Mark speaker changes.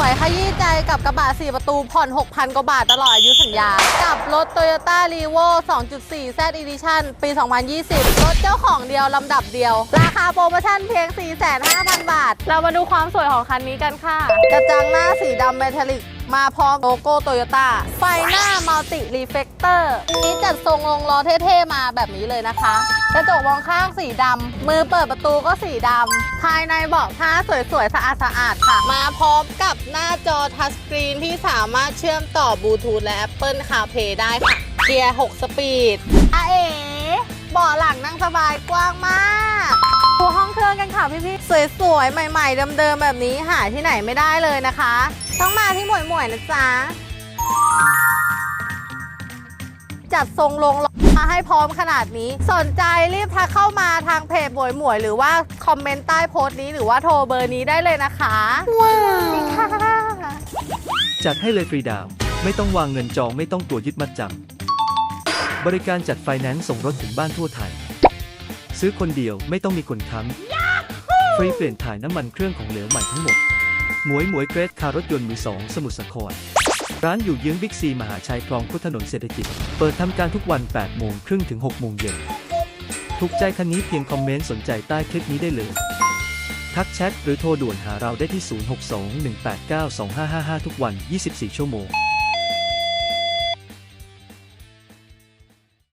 Speaker 1: วยขยี้ใจกับกระบะ 4 ประตูผ่อน 6,000 กว่าบาทตลอดอายุสัญญา กับรถ Toyota r e v o 2.4 Z Edition ปี 2020 รถเจ้าของเดียวลำดับเดียว ราคาโปรโมชั่นเพียง 4,500บาท เรามาดูความสวยของคันนี้กันค่ะ กระจังหน้าสีดำเมทัลลิก มาพร้อมโลโก้โตโยต้า ไฟหน้ามัลติรีเฟกเตอร์นี้จัดทรงลงล้อเท่ๆมาแบบนี้เลยนะคะ กระจกมองข้างสีดำ มือเปิดประตูก็สีดำ ภายในเบาะผ้าสวยๆ สะอาดๆ ค่ะ มาพร้อมกับหน้าจอทัชสกรีนที่สามารถเชื่อมต่อบลูทูธและ Apple CarPlay ได้ค่ะ เกียร์ 6 สปีดอาเอ๋เบาะหลังนั่งสบายกว้างมาก ดูห้องเครื่องกันค่ะพี่ๆ สวยๆ ใหม่ๆ เดิมๆ แบบนี้หาที่ไหนไม่ได้เลยนะคะ ต้องมาที่หมวยหมวยๆนะจ๊ะ จัดทรงลงล้อมาให้พร้อมขนาดนี้ สนใจรีบทักเข้ามาทางเพจหมวยหมวย หรือว่าคอมเมนต์ใต้โพสต์นี้หรือว่าโทรเบอร์นี้ได้เลยนะคะ ว้าวค่ะ
Speaker 2: จัดให้เลยฟรีดาวน์ไม่ต้องวางเงินจองไม่ต้องตัวยึดมัดจำบริการจัดไฟแนนซ์ส่งรถถึงบ้านทั่วไทย ซื้อคนเดียวไม่ต้องมีคนค้ำฟรีเปลี่ยนถ่ายน้ำมันเครื่องของเหลวใหม่ทั้งหมด หมวยหมวยเกรดคารถยนต์มือสองสมุทรสาคร ร้านอยู่เยื้องบิ๊กซีมหาชัยคลองพุทธถนนเศรษฐกิจ เปิดทำการทุกวัน 8 โมงครึ่งถึง 6 โมงเย็น ถูกใจคันนี้เพียงคอมเมนต์สนใจใต้คลิปนี้ได้เลย ทักแชทหรือโทรด่วนหาเราได้ที่ 0621892555 ทุกวัน 24 ชั่วโมง